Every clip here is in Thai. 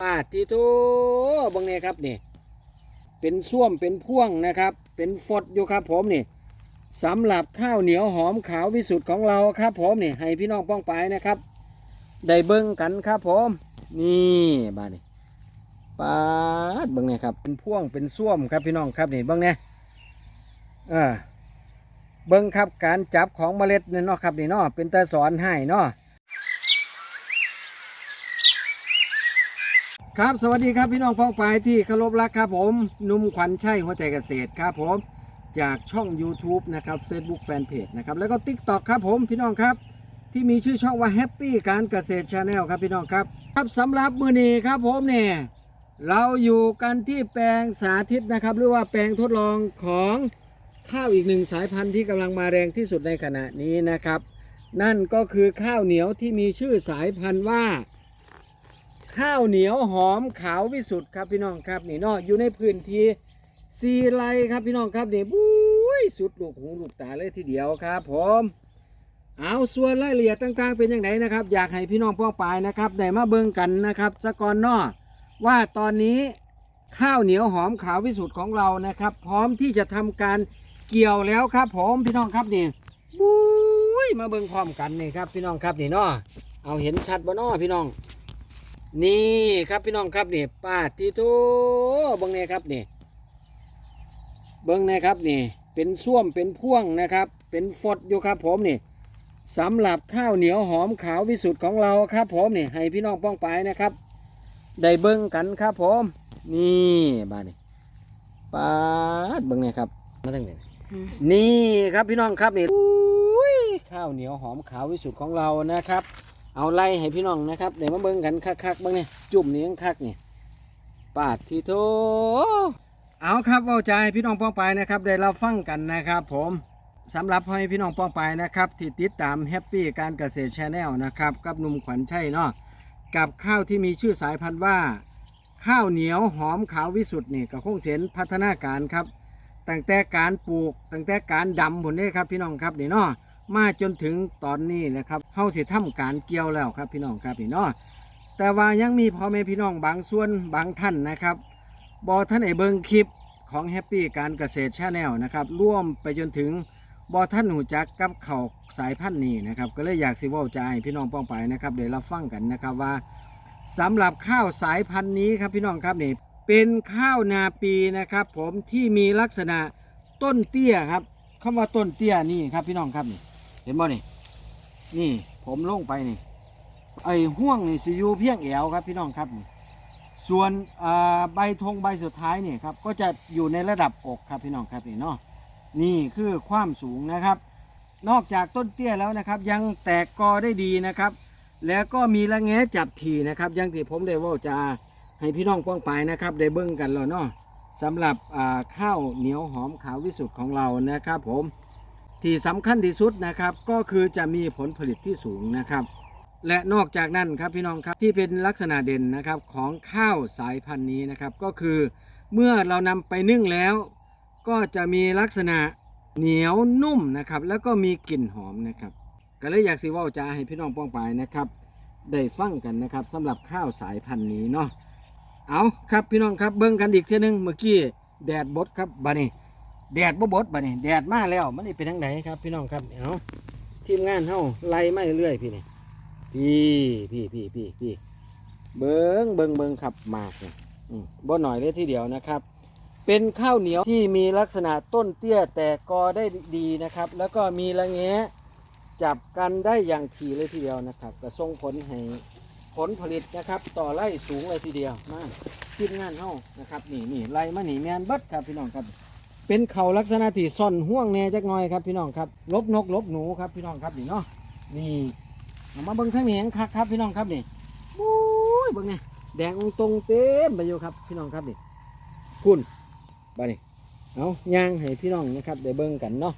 ปาดที่โตเบังเนี่ยครับนี่เป็นส้วมเป็นพ่วงนะครับ เป็นฟดอยู่ครับผมนี่สำหรับข้าวเหนียวหอมขาววิสุทธ์ของเราครับ ผมนี่ให้พี่น้องป้องไปนะครับ ได้เบิ้งกันครับผม นี่บ้านนี่ปาดเบิ้งเนี่ยครับเป็นพ่วงเป็นส้วมครับพี่น้องครับนี่เบิ้งเนี่ยเออเบิ้งครับการจับของเมล็ดเนี่ยเนาะครับนี่เนาะเป็นตาสอนให้เนาะ ครับสวัสดีครับพี่น้องพ้องปายที่เคารพรักครับผมนุ่มขวัญชัยหัวใจเกษตรครับผมจากช่อง YouTube นะครับ Facebook Fanpage นะครับแล้วก็ TikTok ครับผมพี่น้องครับ ที่มีชื่อช่องว่า Happy การเกษตร Channel ครับพี่น้องครับครับสำหรับมือนี้ครับผมเนี่ยเราอยู่กันที่แปลงสาธิตนะครับ หรือว่าแปลงทดลองของข้าวอีกหนึ่งสายพันธุ์ที่กำลังมาแรงที่สุดในขณะนี้นะครับ นั่นก็คือข้าวเหนียวที่มีชื่อสายพันธุ์ว่า ข้าวเหนียวหอมขาววิสุทธ์ครับพี่น้องครับนี่เนาะอยู่ในพื้นที่ซีไรครับพี่น้องครับนี่บุ้ยสุดลูกหูลูกตาเลยทีเดียวครับผมเอาส่วนรายละเอียดต่างๆ เป็นยังไงนะครับ อยากให้พี่น้องพ้องปายนะครับได้มาเบิ่งกันนะครับสะก่อนเนาะว่าตอนนี้ข้าวเหนียวหอมขาววิสุทธ์ของเรานะครับ พร้อมที่จะทำการเกี่ยวแล้วครับ ผมพี่น้องครับนี่บุ้ยมาเบิ่งพร้อมกันนี่ครับพี่น้องครับนี่เนาะเอาเห็นชัดบ่เนาะพี่น้อง นี่ครับพี่น้องครับนี่ป้าทีโตเบิ้งเนี่ยครับนี่ เบิ้งเนี่ยครับนี่ เป็นส้วมเป็นพ่วงนะครับ เป็นฟดอยู่ครับผมนี่สำหรับข้าวเหนียวหอมขาววิสุทธ์ของเราครับผมนี่ให้พี่น้องป้องไปายนะครับ ได้เบิ้งกันครับผม นี่บ้านนี่ป้าดเบิ้งเนี่ยครับมาตั้งไหนนี่ครับพี่น้องครับนี่อุ้ยข้าวเหนียวหอมขาววิสุทธ์ของเรานะครับ เอาไล่ให้พี่น้องนะครับเดี๋ยวมาเบิ่งกันคักๆบ้างเนี่ยจุ่มนี้ยังคักเนี่ยปาดทีโทเอาครับเอาใจพี่น้องป้องไปนะครับได้เราฟังกันนะครับ ผมสำหรับให้พี่น้องป้องไปนะครับที่ติดตามแฮปปี้การเกษตรชาแนลนะครับกับหนุ่มขวัญชัยเนาะกับข้าวที่มีชื่อสายพันธุ์ว่า ข้าวเหนียวหอมขาววิสุทธ์นี่ก็คงเสนพัฒนาการครับตั้งแต่การปลูกตั้งแต่การดำผลนี่ครับพี่น้องครับนี่เนาะ มาจนถึงตอนนี้นะครับเฮาสิทำการเกี่ยวแล้วครับพี่น้องครับพี่น้องแต่ว่ายังมีพ่อแม่พี่น้องบางส่วนบางท่านนะครับบอท่านไอเบิงคลิปของแฮปปี้การเกษตรชาแนลนะครับร่วมไปจนถึงบอท่านหูจักกับเขาสายพันธุ์นี้นะครับก็เลยอยากสิว่าใจพี่น้องป้องไปนะครับเดี๋ยวเราฟังกันนะครับว่าสำหรับข้าวสายพันธุ์นี้ครับพี่น้องครับนี่เป็นข้าวนาปีนะครับ ผมที่มีลักษณะต้นเตี้ยครับคำว่าต้นเตี้ยนี่ครับพี่น้องครับนี่ ห็นบ่นี่ นี่ผมลงไปนี่ ไอห่วงนี่สิอยู่เพียงแอวครับพี่น้องครับนี่ส่วนใบธงใบสุดท้ายนี่ครับก็จะอยู่ในระดับอกครับพี่น้องครับนี่เนาะนี่คือความสูงนะครับ นอกจากต้นเตี้ยแล้วนะครับ ยังแตกกอได้ดีนะครับ แล้วก็มีระแงะจับทีนะครับยังที่ผมได้ว่าจะให้พี่น้องป้องไปนะครับ ได้เบิ้งกันแล้วเนาะสำหรับข้าวเหนียวหอมขาววิสุทธ์ของเรานะครับผม ที่สำคัญที่สุดนะครับก็คือจะมีผลผลิตที่สูงนะครับ และนอกจากนั้นครับพี่น้องครับที่เป็นลักษณะเด่นนะครับของข้าวสายพันธุ์นี้นะครับ ก็คือเมื่อเรานำไปนึ่งแล้ว ก็จะมีลักษณะเหนียวนุ่มนะครับ แล้วก็มีกลิ่นหอมนะครับ ก็เลยอยากสิว่าจาให้พี่น้องป้องไปนะครับ ได้ฟังกันนะครับสำหรับข้าวสายพันธุ์นี้เนาะเอาครับพี่น้องครับเบิ้งกันอีกเทีนึงเมื่อกี้แดดบดครับบานี้ แดดบ่บดบัดนี้แดดมาแล้วมันนี่เป็นทางไหนครับ พี่น้องครับเอาทีมงานเฮาไล่มาเรื่อยๆพี่นี่พี่พี่พี่พี่พี่เบิงเบิงเบิงขับมากเนี่ยบ่หน่อยเลยทีเดียวนะครับ เป็นข้าวเหนียวที่มีลักษณะต้นเตี้ยแต่กอได้ดีนะครับ แล้วก็มีระแงะจับกันได้อย่างถี่เลยทีเดียวนะครับก็ส่งผลให้ผลผลิตนะครับต่อไร่สูงเลยทีเดียวมากทีมงานเฮานะครับนี่นี่ไล่มาหนีแมนเบิดครับพี่น้องครับ เป็นเขาลักษณะที่ซ่อนห่วงแน่จักหน่อยครับพี่น้องครับลบนกลบหนูครับพี่น้องครับนี่เนาะนี่เอามาเบิ้งข้างนี้คักครับพี่น้องครับนี่โอ้ยเบิ้งเนี่ยแดงองตรงเต็มไปอยู่ครับพี่น้องครับนี่คุณบานี่เอาย่างให้พี่น้องนะครับได้เบิ้งกันเนาะ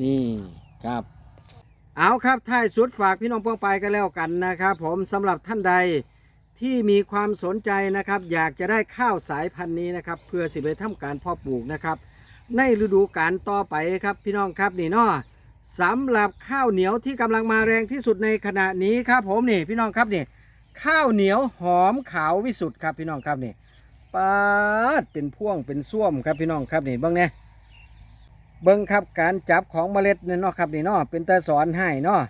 นี่ครับ เอาครับท้ายสุดฝากพี่น้องป้องไปกันแล้วกันนะครับ ผมสำหรับท่านใดที่มีความสนใจนะครับ อยากจะได้ข้าวสายพันธุ์นี้นะครับ เพื่อสิไปทำการพาะปลูกนะครับ ในฤดูกาลต่อไปครับพี่น้องครับนี่เนาะสำหรับข้าวเหนียวที่กำลังมาแรงที่สุดในขณะนี้ครับผมนี่พี่น้องครับนี่ข้าวเหนียวหอมขาววิสุทธ์ครับพี่น้องครับนี่ปาดเป็นพ่วงเป็นส้วมครับพี่น้องครับนี่เบิ้งเนี่ยเบิ้งครับการจับของเมล็ดเนี่ยเนาะครับนี่เนาะเป็นตาสอนให้เนาะ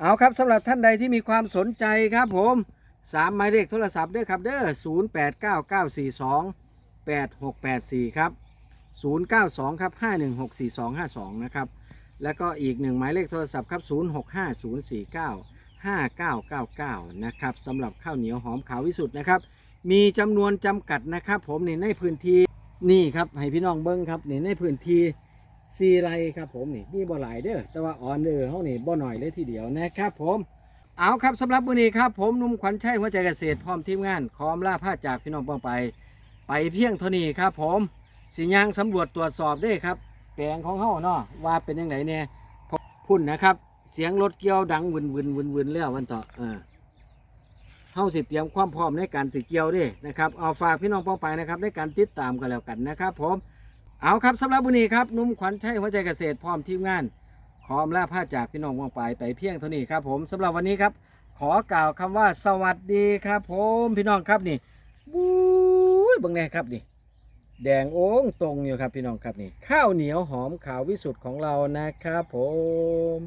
เอาครับสำหรับท่านใดที่มีความสนใจครับผมสามหมายเลขโทรศัพท์เด้อครับเด้อศูนย์แปดเก้าเก้าสี่สองแปดหกแปดสี่ครับ ศูนย์เก้าสองครับห้าหนึ่งหกสี่สองห้าสองนะครับ แล้วก็อีกหนึ่งหมายเลขโทรศัพท์ครับศูนย์หกห้าศูนย์สี่เก้า5999 นะครับสำหรับข้าวเหนียวหอมขาววิสุทธ์นะครับ มีจำนวนจำกัดนะครับผมนี่ในพื้นที่นี่ครับ ให้พี่น้องเบิ้งครับนี่ในพื้นที่ซีไรครับผมนี่มีบ่หลายเด้อแต่ว่าออนเดอร์เขานี่บ่หน่อยเลยทีเดียวนะครับผมเอาครับสำหรับวันนี้ครับ ผมนุ่มขวัญชัยหัวใจเกษตรพร้อมทีมงานขอมล่าผ้าจากพี่น้องเป้าไป ไปเพียงเท่านี้ครับผม สิยางสำรวจตรวจสอบได้ครับ แปลงของเฮาเนาะว่าเป็นยังไงเนี่ยพุ่นนะครับ เสียงรถเกี่ยวดังวินวินวินวินแล้ววันต่อเออเฮาสิเตรียมความพร้อมในการสิเกี่ยวด้นะครับเอาฝากพี่น้องป้องไปนะครับในการติดตามกันแล้วกันนะครับ ผมเอาครับสำหรับวันนี้ครับนุ่มขวัญชัยหัวใจเกษตรพร้อมทีมงานขออำลาผ้าจากพี่น้องป้องไปไปเพียงเท่านี้ครับ ผมสำหรับวันนี้ครับ ขอกล่าวคำว่าสวัสดีครับ ผมพี่น้องครับนี่บู๊ยบังแน่ครับนี่ แดงโอ้งตรงอยู่ครับพี่น้องครับนี่ข้าวเหนียวหอมขาววิสุทธ์ของเรานะครับผม